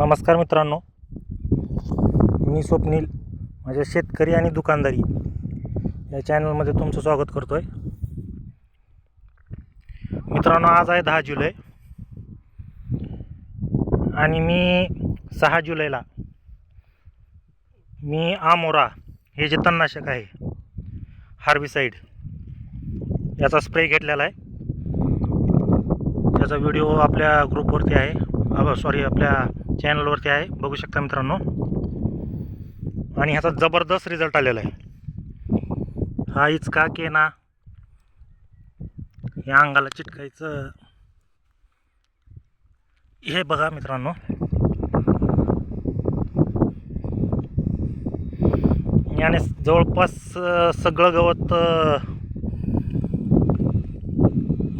नमस्कार मित्रांनो. मी स्वप्नील माझ्या शेतकरी आणि दुकानदारी या चॅनलमध्ये तुमचं स्वागत करतो आहे मित्रांनो आज आहे दहा जुलै. आणि मी सहा जुलैला मी आमोरा हे जे तणनाशक आहे हार्बिसाईड याचा स्प्रे घेतलेला आहे. त्याचा व्हिडिओ आपल्या ग्रुपवरती आहे. सॉरी आपल्या चॅनलवरती आहे. बघू शकता मित्रांनो. आणि ह्याचा जबरदस्त रिझल्ट आलेला आहे. हा इचका केना. या अंगाला चिटकायचं. हे बघा मित्रांनो. याने जवळपास सगळं गवत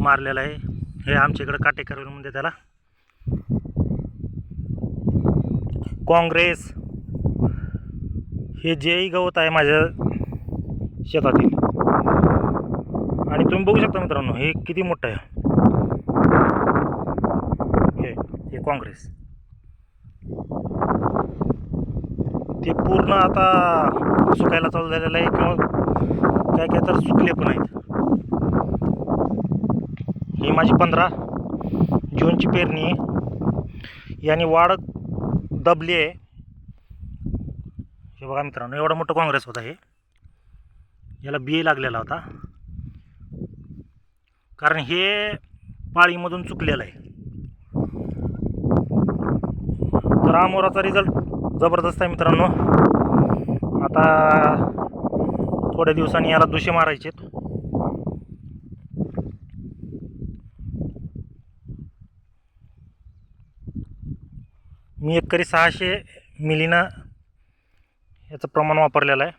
मारलेलं आहे. हे आमच्या इकडं काटेकरमध्ये त्याला. काँग्रेस हे जेही गवत आहे माझ्या शेतातील. आणि तुम्ही बघू शकता मित्रांनो हे किती मोठं आहे. हे हे काँग्रेस. ते पूर्ण आता सुकायला चालू झालेलं आहे किंवा काय काय तर सुकले पण आहेत. ही माझी पंधरा जूनची पेरणी आहे. याने वाढ दबली आहे. हे बघा मित्रांनो एवढा मोठं काँग्रेस होता हे याला बी लागलेला होता. कारण हे पाळीमधून चुकलेलं आहे. तर आमोराचा रिझल्ट जबरदस्त आहे मित्रांनो. आता थोड्या दिवसांनी याला दुशे मारायचे मी एकरी सहाशे मिलीनं याचं प्रमाण वापरलेलं आहे.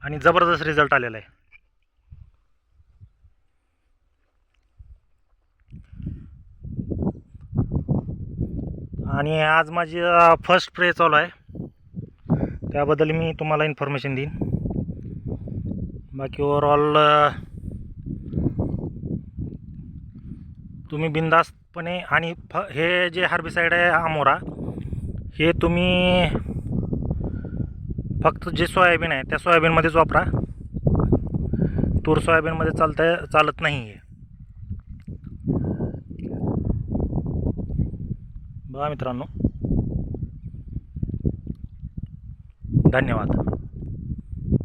आणि जबरदस्त रिझल्ट आलेला आहे. आणि आज माझी फर्स्ट प्रे चालू आहे. त्याबद्दल मी तुम्हाला इन्फॉर्मेशन देईन. बाकी ओवरऑल तुम्ही बिंदास्तपणे आणि फ हे जे हार्बिसाईड आहे आमोरा हे तुम्ही फक्त जे सोयाबीन आहे त्या सोयाबीनमध्येच वापरा. तूर सोयाबीनमध्ये चालत चालत नाही आहे बघा मित्रांनो. धन्यवाद.